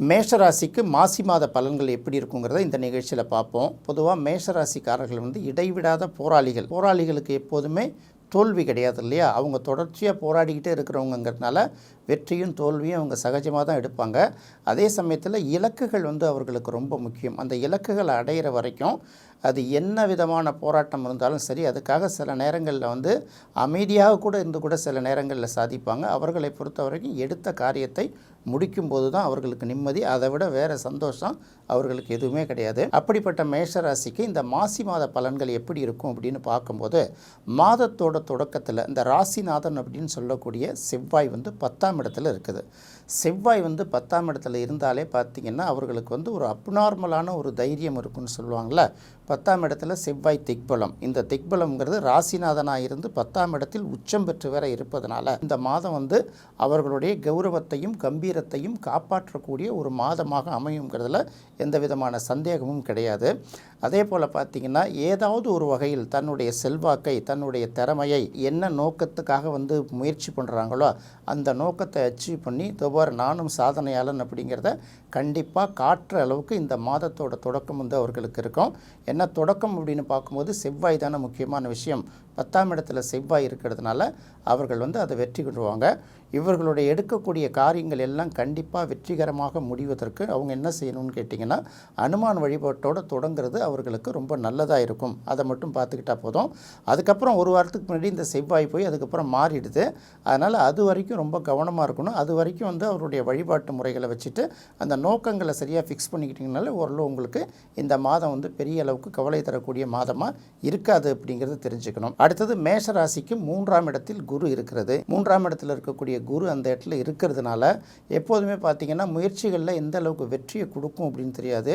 மேஷராசிக்கு மாசி மாத பலன்கள் எப்படி இருக்குங்கிறத இந்த நிகழ்ச்சியில் பார்ப்போம். பொதுவாக மேஷராசிக்காரர்கள் வந்து இடைவிடாத போராளிகள். போராளிகளுக்கு எப்போதுமே தோல்வி கிடையாது இல்லையா? அவங்க தொடர்ச்சியாக போராடிக்கிட்டே இருக்கிறவங்கிறதுனால வெற்றியும் தோல்வியும் அவங்க சகஜமாக தான் எடுப்பாங்க. அதே சமயத்தில் இலக்குகள் வந்து அவர்களுக்கு ரொம்ப முக்கியம். அந்த இலக்குகளை அடையிற வரைக்கும் அது என்ன விதமான போராட்டம் இருந்தாலும் சரி அதுக்காக சில நேரங்களில் வந்து அமைதியாக கூட இருந்து கூட சில நேரங்களில் சாதிப்பாங்க. அவர்களை பொறுத்த வரைக்கும் எடுத்த காரியத்தை முடிக்கும்போது தான் அவர்களுக்கு நிம்மதி. அதை விட வேறு சந்தோஷம் அவர்களுக்கு எதுவுமே கிடையாது. அப்படிப்பட்ட மேஷராசிக்கு இந்த மாசி மாத பலன்கள் எப்படி இருக்கும் அப்படின்னு பார்க்கும்போது மாதத்தோட தொடக்கத்தில் இந்த ராசிநாதன் அப்படின்னு சொல்லக்கூடிய செவ்வாய் வந்து பத்தாம் இடத்துல இருக்குது. செவ்வாய் வந்து பத்தாம் இடத்துல இருந்தாலே பார்த்தீங்கன்னா அவர்களுக்கு வந்து ஒரு அப்நார்மலான ஒரு தைரியம் இருக்குன்னு சொல்லுவாங்கள்ல. பத்தாம் இடத்துல செவ்வாய் திக்பலம். இந்த திக்பலம்ங்கிறது ராசிநாதனாக இருந்து பத்தாம் இடத்தில் உச்சம் பெற்று வேற இருப்பதனால இந்த மாதம் வந்து அவர்களுடைய கௌரவத்தையும் கம்பீரத்தையும் காப்பாற்றக்கூடிய ஒரு மாதமாக அமையுங்கிறதுல எந்த விதமான சந்தேகமும் கிடையாது. அதே போல் பார்த்தீங்கன்னா ஏதாவது ஒரு வகையில் தன்னுடைய செல்வாக்கை தன்னுடைய திறமையை என்ன நோக்கத்துக்காக வந்து முயற்சி பண்ணுறாங்களோ அந்த நோக்கத்தை அச்சீவ் பண்ணி தொவ்வாறு நானும் சாதனையாளன் அப்படிங்கிறத கண்டிப்பாக காட்டுற அளவுக்கு இந்த மாதத்தோட தொடக்கம் வந்து அவர்களுக்கு இருக்கும். என்ன தொடக்கம் அப்படின்னு பார்க்கும்போது செவ்வாய் தானே முக்கியமான விஷயம். பத்தாம் இடத்துல செவ்வாய் இருக்கிறதுனால அவர்கள் வந்து அதை வெற்றி கொண்டுருவாங்க இவர்களுடைய எடுக்கக்கூடிய காரியங்கள் எல்லாம் கண்டிப்பாக வெற்றிகரமாக முடிவதற்கு அவங்க என்ன செய்யணும்னு கேட்டிங்கன்னா அனுமான் வழிபாட்டோடு தொடங்குறது அவர்களுக்கு ரொம்ப நல்லதாக இருக்கும். அதை மட்டும் பார்த்துக்கிட்டா போதும். அதுக்கப்புறம் ஒரு வாரத்துக்கு முன்னாடி இந்த செவ்வாய் போய் அதுக்கப்புறம் மாறிடுது. அதனால் அது வரைக்கும் ரொம்ப கவனமாக இருக்கணும். அது வரைக்கும் வந்து அவருடைய வழிபாட்டு முறைகளை வச்சுட்டு அந்த நோக்கங்களை சரியாக ஃபிக்ஸ் பண்ணிக்கிட்டிங்கனால ஓரளவு உங்களுக்கு இந்த மாதம் வந்து பெரிய அளவுக்கு கவலை தரக்கூடிய மாதமாக இருக்காது அப்படிங்கிறது தெரிஞ்சுக்கணும். அடுத்தது மேஷராசிக்கு மூன்றாம் இடத்தில் குரு இருக்கிறது. மூன்றாம் இடத்தில் இருக்கக்கூடிய குரு அந்த இடத்துல இருக்கிறதுனால எப்போதுமே பார்த்தீங்கன்னா முயற்சிகளில் எந்த அளவுக்கு வெற்றியை கொடுக்கும் அப்படின்னு தெரியாது.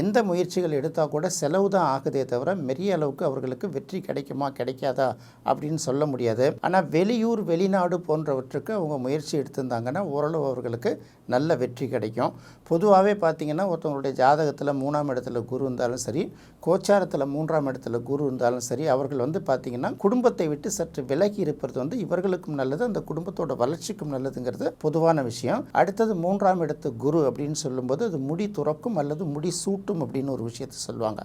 எந்த முயற்சிகள் எடுத்தால் கூட செலவு தான் ஆகுதே தவிர பெரிய அளவுக்கு அவர்களுக்கு வெற்றி கிடைக்குமா கிடைக்காதா அப்படின்னு சொல்ல முடியாது. ஆனால் வெளியூர் வெளிநாடு போன்றவற்றுக்கு அவங்க முயற்சி எடுத்திருந்தாங்கன்னா ஓரளவு அவர்களுக்கு நல்ல வெற்றி கிடைக்கும். பொதுவாகவே பார்த்தீங்கன்னா ஒருத்தவங்களுடைய ஜாதகத்தில் மூணாம் இடத்துல குரு இருந்தாலும் சரி கோச்சாரத்தில் மூன்றாம் இடத்துல குரு இருந்தாலும் சரி அவர்கள் வந்து பார்த்திங்கன்னா குடும்பத்தை விட்டு சற்று விலகி இருப்பது வந்து இவர்களுக்கும் நல்லது. அந்த குடும்பத்தோட வளர்ச்சிக்கும் நல்லதுங்கிறது பொதுவான விஷயம். அடுத்தது மூன்றாம் இடத்து குரு அப்படின்னு சொல்லும்போது அது முடி துறக்கும் அல்லது முடி சூட்டும் அப்படின்னு ஒரு விஷயத்தை சொல்லுவாங்க.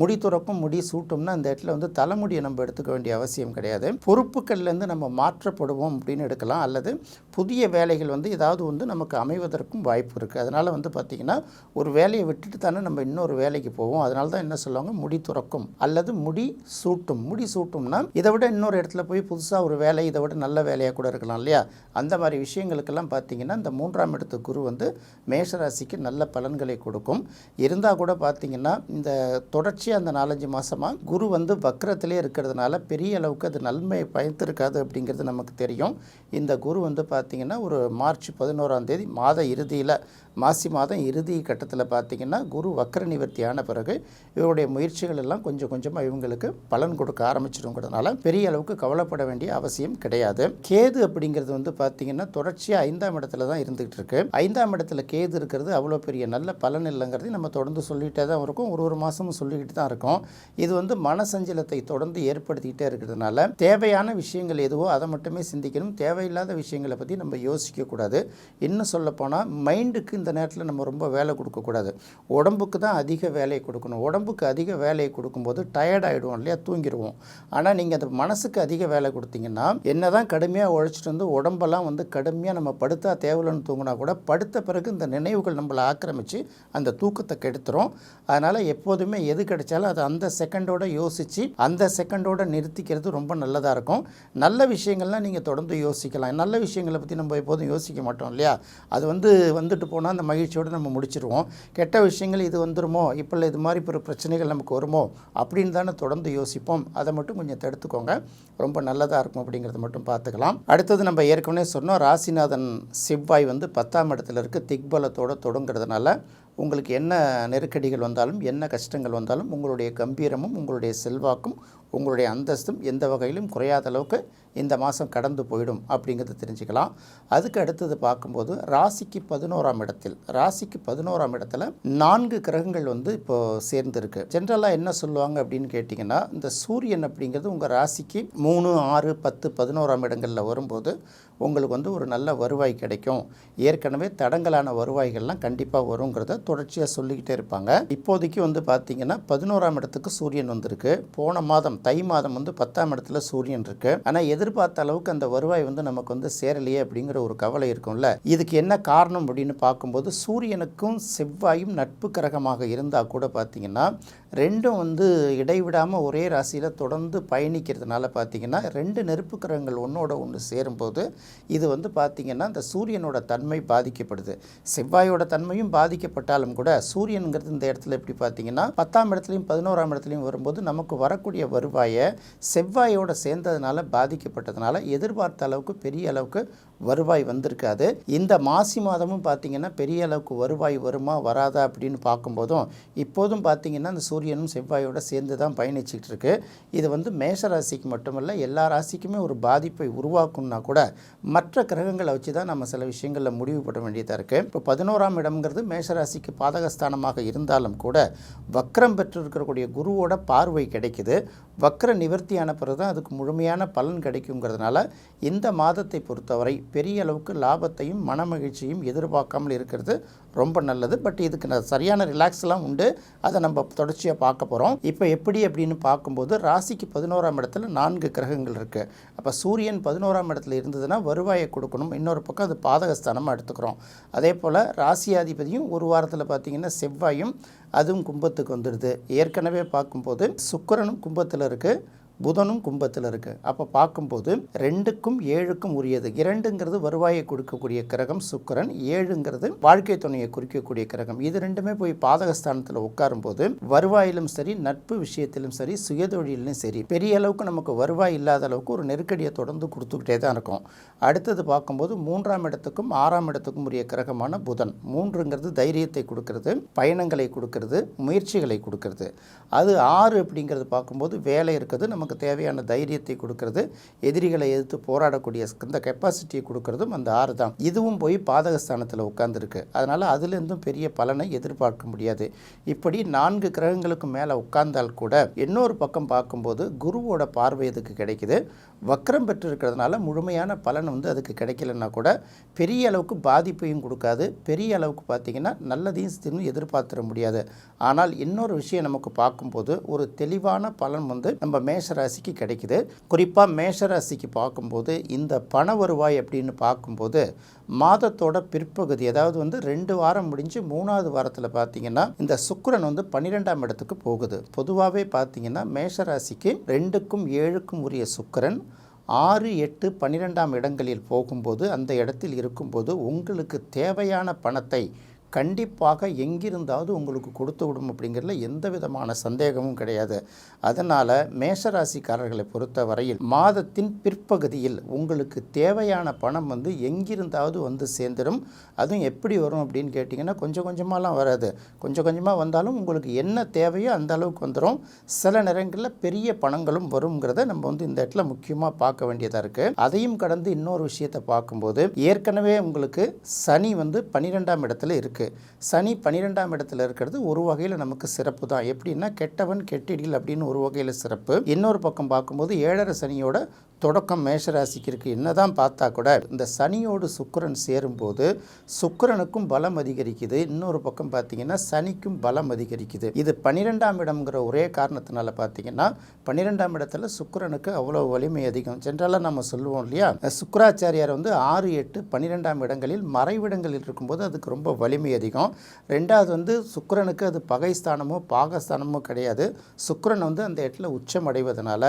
முடி துறக்கும் முடி சூட்டும்னா அந்த இடத்துல வந்து தலைமுடியை நம்ம எடுத்துக்க வேண்டிய அவசியம் கிடையாது. பொறுப்புகள்லேருந்து நம்ம மாற்றப்படுவோம் அப்படின்னு எடுக்கலாம். அல்லது புதிய வேலைகள் வந்து ஏதாவது வந்து நமக்கு அமைவதற்கும் வாய்ப்பு இருக்குது அதனால் வந்து பார்த்திங்கன்னா ஒரு வேலையை விட்டுட்டு தானே நம்ம இன்னொரு வேலைக்கு போவோம். அதனால தான் என்ன சொல்லுவாங்க? முடி துறக்கும் அல்லது முடி சூட்டும். முடி சூட்டும்னா இதை விட இன்னொரு இடத்துல போய் புதுசாக ஒரு வேலை இதை விட நல்ல வேலையாக கூட இருக்கலாம் இல்லையா? அந்த மாதிரி விஷயங்களுக்கெல்லாம் பார்த்தீங்கன்னா இந்த மூன்றாம் இடத்து குரு வந்து மேஷராசிக்கு நல்ல பலன்களை கொடுக்கும். இருந்தால் கூட பார்த்தீங்கன்னா இந்த தொடர்ச்சியாக அந்த நாலஞ்சு மாதமாக குரு வந்து வக்கரத்திலே இருக்கிறதுனால பெரிய அளவுக்கு அது நன்மையை பயந்துருக்காது அப்படிங்கிறது நமக்கு தெரியும். இந்த குரு வந்து பார்த்திங்கன்னா ஒரு மார்ச் பதினோராம் தேதி மாத இறுதியில் மாசி மாதம் இறுதி கட்டத்தில் பார்த்திங்கன்னா குரு வக்கர நிவர்த்தி ஆன பிறகு இவருடைய முயற்சிகள் எல்லாம் கொஞ்சம் கொஞ்சமாக இவங்களுக்கு பலன் கொடுக்க ஆரம்பிச்சிருங்கிறதுனால பெரிய அளவுக்கு கவலைப்பட வேண்டிய அவசியம் கிடையாது. கேது அப்படிங்கிறது வந்து பார்த்திங்கன்னா தொடர்ச்சியாக ஐந்தாம் இடத்துல தான் இருந்துகிட்டு இருக்கு. ஐந்தாம் இடத்துல கேது இருக்கிறது அவ்வளோ பெரிய நல்ல பலன் இல்லைங்கிறது நம்ம தொடர்ந்து சொல்லிகிட்டே தான் இருக்கும். ஒரு ஒரு மாதமும் சொல்லிக்கிட்டு தான் இருக்கும். இது வந்து மனசஞ்சலத்தை தொடர்ந்து ஏற்படுத்திக்கிட்டே இருக்கிறதுனால தேவையான விஷயங்கள் எதுவோ அதை மட்டுமே சிந்திக்கணும். தேவையில்லாத விஷயங்களை பற்றி நம்ம யோசிக்கக்கூடாது. இன்னும் சொல்லப்போனால் மைண்டுக்கு இந்த நேரத்தில் நம்ம ரொம்ப வேலை கொடுக்கக்கூடாது உடம்புக்கு தான் அதிக வேலையை கொடுக்கணும். உடம்புக்கு அதிக வேலையை கொடுக்கும்போது டயர்ட் ஆகிடுவோம் இல்லையா? தூங்கிடுவோம் ஆனால் நீங்கள் அந்த மனசுக்கு அதிக வேலை கொடுத்தீங்கன்னா என்ன தான் கடுமையாக உழைச்சிட்டு வந்து உடம்பெல்லாம் வந்து கடுமையாக நம்ம படுத்தா தேவையில்லைன்னு தூங்கினா கூட படுத்த பிறகு இந்த நினைவுகள் நம்மளை ஆக்கிரமித்து அந்த தூக்கத்தை கெடுத்துரும். அதனால் எப்போதுமே எது கிடைச்சாலும் அதை அந்த செகண்டோட யோசித்து அந்த செகண்டோட நிறுத்திக்கிறது ரொம்ப நல்லதாக இருக்கும். நல்ல விஷயங்கள்லாம் நீங்கள் தொடர்ந்து யோசிக்கலாம். நல்ல விஷயங்களை பற்றி நம்ம எப்போதும் யோசிக்க மாட்டோம் இல்லையா? அது வந்து வந்துட்டு போனால் அந்த மகிழ்ச்சியோடு நம்ம முடிச்சிருவோம். கெட்ட விஷயங்கள் இது வந்துருமோ? இப்போ இது மாதிரி ஒரு பிரச்சனைகள் நமக்கு வருமோ? அப்படின்னு தானே தொடர்ந்து யோசிப்போம். அதை மட்டும் கொஞ்சம் தடுத்துக்கோங்க. ரொம்ப நல்லதாக இருக்கும் அப்படிங்கிறத மட்டும் பார்த்துக்கலாம். அடுத்தது நம்ம ஏற்கனவே சொன்னோம் ராசிநாதன் செவ்வாய் வந்து பத்தாம் இடத்துல இருக்க. திக்பலத்தோடு தொடங்குறதுனால உங்களுக்கு என்ன நெருக்கடிகள் வந்தாலும் என்ன கஷ்டங்கள் வந்தாலும் உங்களுடைய கம்பீரமும் உங்களுடைய செல்வாக்கும் உங்களுடைய அந்தஸ்தும் எந்த வகையிலும் குறையாத அளவுக்கு இந்த மாதம் கடந்து போயிடும் அப்படிங்கிறத தெரிஞ்சுக்கலாம். அதுக்கு அடுத்தது பார்க்கும்போது ராசிக்கு பதினோராம் இடத்தில் ராசிக்கு பதினோராம் இடத்துல நான்கு கிரகங்கள் வந்து இப்போது சேர்ந்துருக்கு. ஜென்ரலாக என்ன சொல்லுவாங்க அப்படின்னு கேட்டிங்கன்னா இந்த சூரியன் அப்படிங்கிறது உங்கள் ராசிக்கு மூணு ஆறு பத்து பதினோராம் இடங்களில் வரும்போது உங்களுக்கு வந்து ஒரு நல்ல வருவாய் கிடைக்கும். ஏற்கனவே தடங்கலான வருவாய்கள்லாம் கண்டிப்பாக வருங்கிறத தொடர்ச்சியாக சொல்லிக்கிட்டே இருப்பாங்க. இப்போதைக்கு வந்து பார்த்திங்கன்னா பதினோராம் இடத்துக்கு சூரியன் வந்திருக்கு. போன மாதம் தை மாதம் வந்து பத்தாம் இடத்துல சூரியன் இருக்குது ஆனால் எதிர்பார்த்த அளவுக்கு அந்த வருவாய் வந்து நமக்கு வந்து சேரலையே அப்படிங்கிற ஒரு கவலை இருக்கும்ல. இதுக்கு என்ன காரணம் அப்படின்னு பார்க்கும்போது சூரியனுக்கும் செவ்வாயும் நட்பு கிரகமாக இருந்தால் கூட பார்த்தீங்கன்னா ரெண்டும் வந்து இடைவிடாமல் ஒரே ராசியில் தொடர்ந்து பயணிக்கிறதுனால பார்த்தீங்கன்னா ரெண்டு நெருப்பு கிரகங்கள் ஒன்றோட ஒன்று சேரும்போது இது வந்து பார்த்திங்கன்னா இந்த சூரியனோட தன்மை பாதிக்கப்படுது. செவ்வாயோட தன்மையும் பாதிக்கப்பட்டாலும் கூட சூரியனுங்கிறது இந்த இடத்துல எப்படி பார்த்தீங்கன்னா பத்தாம் இடத்துலையும் பதினோராம் இடத்துலையும் வரும்போது நமக்கு வரக்கூடிய வருவாயை செவ்வாயோட சேர்ந்ததுனால பாதிக்கப்பட்டதுனால எதிர்பார்த்த அளவுக்கு பெரிய அளவுக்கு வருவாய் வந்திருக்காது. இந்த மாசி மாதமும் பார்த்தீங்கன்னா பெரிய அளவுக்கு வருவாய் வருமா வராதா அப்படின்னு பார்க்கும்போதும் இப்போதும் பார்த்தீங்கன்னா அந்த சூரியனும் செவ்வாயோட சேர்ந்து தான் பயணிச்சுட்டு இருக்கு இது வந்து மேஷ ராசிக்கு மட்டுமல்ல எல்லா ராசிக்குமே ஒரு பாதிப்பை உருவாக்கும்னா கூட மற்ற கிரகங்களை வச்சு தான் நம்ம சில விஷயங்களில் முடிவு பண்ண வேண்டியதாக இருக்குது இப்போ பதினோராம் இடம்ங்கிறது மேஷராசிக்கு பாதகஸ்தானமாக இருந்தாலும் கூட வக்ரம் பெற்றிருக்கக்கூடிய குருவோட பார்வை கிடைக்குது. வக்ர நிவர்த்தியான பிறகு தான் அதுக்கு முழுமையான பலன் கிடைக்குங்கிறதுனால இந்த மாதத்தை பொறுத்தவரை பெரிய அளவுக்கு லாபத்தையும் மனமகிழ்ச்சியும் எதிர்பார்க்காமல் இருக்கிறது ரொம்ப நல்லது. பட் இதுக்கு சரியான ரிலாக்ஸ்லாம் உண்டு. அதை நம்ம தொடர்ச்சியாக பார்க்க போகிறோம் இப்போ எப்படி அப்படின்னு பார்க்கும்போது ராசிக்கு பதினோராம் இடத்துல நான்கு கிரகங்கள் இருக்குது அப்போ சூரியன் பதினோராம் இடத்துல இருந்ததுன்னா வருவாயை கொடுக்கணும். இன்னொரு பக்கம் அது பாதகஸ்தானமாக எடுத்துக்கிறோம். அதே போல் ராசியாதிபதியும் ஒரு வாரத்தில் பார்த்திங்கன்னா செவ்வாயும் அதுவும் கும்பத்துக்கு வந்துடுது. ஏற்கனவே பார்க்கும்போது சுக்கரனும் கும்பத்தில் இருக்குது புதனும் கும்பத்தில் இருக்குது அப்போ பார்க்கும்போது ரெண்டுக்கும் ஏழுக்கும் உரியது. இரண்டுங்கிறது வருவாயை கொடுக்கக்கூடிய கிரகம் சுக்கரன் ஏழுங்கிறது வாழ்க்கை துணையை குறிக்கக்கூடிய கிரகம். இது ரெண்டுமே போய் பாதகஸ்தானத்தில் உட்காரும்போது வருவாயிலும் சரி நட்பு விஷயத்திலும் சரி சுயதொழிலும் சரி பெரிய அளவுக்கு நமக்கு வருவாய் இல்லாத அளவுக்கு ஒரு நெருக்கடியை தொடர்ந்து கொடுத்துக்கிட்டே தான் இருக்கும். அடுத்தது பார்க்கும்போது மூன்றாம் இடத்துக்கும் ஆறாம் இடத்துக்கும் உரிய கிரகமான புதன். மூன்றுங்கிறது தைரியத்தை கொடுக்கறது பயணங்களை கொடுக்கறது முயற்சிகளை கொடுக்கறது. அது ஆறு அப்படிங்கிறது பார்க்கும்போது வேலை இருக்கிறது நமக்கு தேவையான தைரியத்தை கொடுக்கறது எதிரிகளை எதிர்த்து போராடக்கூடிய இந்த கெப்பாசிட்டியை கொடுக்கறதும் அந்த ஆறு தான். இதுவும் போய் பாதகஸ்தானத்தில் உட்கார்ந்துருக்கு. அதனால் அதுலேருந்தும் பெரிய பலனை எதிர்பார்க்க முடியாது. இப்படி நான்கு கிரகங்களுக்கு மேலே உட்கார்ந்தால் கூட இன்னொரு பக்கம் பார்க்கும்போது குருவோட பார்வை இதுக்கு கிடைக்குது? வக்ரம் பெற்றிருக்கிறதுனால முழுமையான பலன் வந்து அதுக்கு கிடைக்கலன்னா கூட பெரிய அளவுக்கு பாதிப்பையும் கொடுக்காது. பெரிய அளவுக்கு பார்த்தீங்கன்னா நல்லதையும் திரும்பி எதிர்பார்த்துட முடியாது. ஆனால் இன்னொரு விஷயம் நமக்கு பார்க்கும்போது ஒரு தெளிவான பலன் வந்து நம்ம மேஷ ராசிக்கு கிடைக்குது. குறிப்பாக மேஷ ராசிக்கு பார்க்கும்போது இந்த பண வருவாய் அப்படின்னு பார்க்கும்போது மாதத்தோட பிற்பகுதி அதாவது வந்து ரெண்டு வாரம் முடிஞ்சு மூணாவது வாரத்தில் பார்த்தீங்கன்னா இந்த சுக்கரன் வந்து பன்னிரெண்டாம் இடத்துக்கு போகுது. பொதுவாகவே பார்த்தீங்கன்னா மேஷ ராசிக்கு ரெண்டுக்கும் ஏழுக்கும் உரிய சுக்கரன் ஆறு எட்டு பன்னிரெண்டாம் இடங்களில் போகும்போது அந்த இடத்தில் இருக்கும்போது உங்களுக்கு தேவையான பணத்தை கண்டிப்பாக எங்கிருந்தாவது உங்களுக்கு கொடுத்து விடும் அப்படிங்கிறதுல எந்த விதமான சந்தேகமும் கிடையாது. அதனால் மேஷராசிக்காரர்களை பொறுத்த வரையில் மாதத்தின் பிற்பகுதியில் உங்களுக்கு தேவையான பணம் வந்து எங்கிருந்தாவது வந்து சேர்ந்துடும் அதுவும் எப்படி வரும் அப்படின்னு கேட்டிங்கன்னா கொஞ்சம் கொஞ்சமாலாம் வராது. கொஞ்சம் கொஞ்சமாக வந்தாலும் உங்களுக்கு என்ன தேவையோ அந்த அளவுக்கு வந்துடும் சில நேரங்களில் பெரிய பணங்களும் வருங்கிறத நம்ம வந்து இந்த இடத்துல முக்கியமாக பார்க்க வேண்டியதாக இருக்குது அதையும் கடந்து இன்னொரு விஷயத்தை பார்க்கும்போது ஏற்கனவே உங்களுக்கு சனி வந்து பன்னிரெண்டாம் இடத்துல இருக்குது சனி பன்னிரெண்டாம் இடத்துல இருக்கிறது ஒரு வகையில் நமக்கு சிறப்பு தான் எப்படின்னா கெட்டவன் கெட்டிடில் அப்படின்னு ஒரு வகையில் சிறப்பு. இன்னொரு பக்கம் பார்க்கும்போது ஏழரை சனியோட தொடக்கம் மேஷராசிக்கு இருக்குது என்னதான் பார்த்தா கூட இந்த சனியோடு சுக்கிரன் சேரும்போது சுக்கரனுக்கும் பலம் அதிகரிக்குது. இன்னொரு பக்கம் பார்த்தீங்கன்னா சனிக்கும் பலம் அதிகரிக்குது. இது பன்னிரெண்டாம் இடம்ங்கிற ஒரே காரணத்தினால பார்த்தீங்கன்னா பன்னிரெண்டாம் இடத்துல சுக்கிரனுக்கு அவ்வளோ வலிமை அதிகம். ஜென்ரலாக நம்ம சொல்லுவோம் இல்லையா? சுக்கராச்சாரியார் வந்து ஆறு எட்டு பன்னிரெண்டாம் இடங்களில் மறைவிடங்களில் இருக்கும்போது அதுக்கு ரொம்ப வலிமை அதிகம். ரெண்டாவது வந்து சுக்கரனுக்கு அது பகைஸ்தானமோ பாகஸ்தானமோ கிடையாது. சுக்கரன் வந்து அந்த இடத்துல உச்சம் அடைவதனால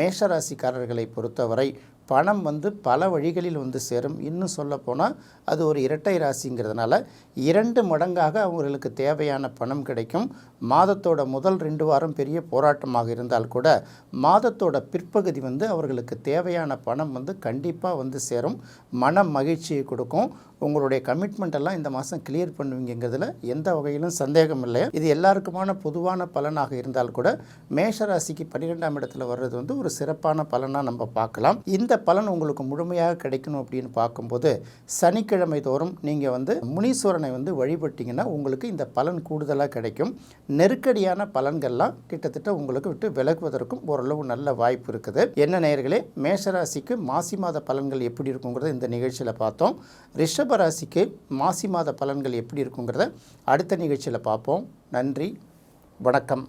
மேஷராசிக்காரர்களை பொறுத்தவரை பணம் வந்து பல வழிகளில் வந்து சேரும். இன்னும் சொல்லப்போனால் அது ஒரு இரட்டை ராசிங்கிறதுனால இரண்டு மடங்காக அவங்களுக்கு தேவையான பணம் கிடைக்கும். மாதத்தோட முதல் ரெண்டு வாரம் பெரிய போராட்டமாக இருந்தால் கூட மாதத்தோட பிற்பகுதி வந்து அவர்களுக்கு தேவையான பணம் வந்து கண்டிப்பாக வந்து சேரும். மன மகிழ்ச்சியை கொடுக்கும். உங்களுடைய கமிட்மெண்ட் எல்லாம் இந்த மாதம் கிளியர் பண்ணுவீங்கிறதுல எந்த வகையிலும் சந்தேகம் இல்லை. இது எல்லாருக்குமான பொதுவான பலனாக இருந்தால் கூட மேஷராசிக்கு பன்னிரெண்டாம் இடத்துல வர்றது வந்து ஒரு சிறப்பான பலனாக நம்ம பார்க்கலாம். இந்த பலன் உங்களுக்கு முழுமையாக கிடைக்கணும் அப்படின்னு பார்க்கும்போது சனிக்கிழமை தோறும் நீங்கள் வந்து முனீஸ்வரனை வந்து வழிபட்டீங்கன்னா உங்களுக்கு இந்த பலன் கூடுதலாக கிடைக்கும். நெருக்கடியான பலன்கள்லாம் கிட்டத்தட்ட உங்களுக்கு விட்டு விலகுவதற்கும் ஓரளவு நல்ல வாய்ப்பு இருக்குது. என்ன நேர்களே மேஷராசிக்கு மாசி மாத பலன்கள் எப்படி இருக்குங்கிறத இந்த நிகழ்ச்சியில் பார்த்தோம். ரிஷப் ரிஷப ராசிக்கு மாசி மாத பலன்கள் எப்படி இருக்குங்கிறத அடுத்த நிகழ்ச்சியில் பார்ப்போம். நன்றி வணக்கம்.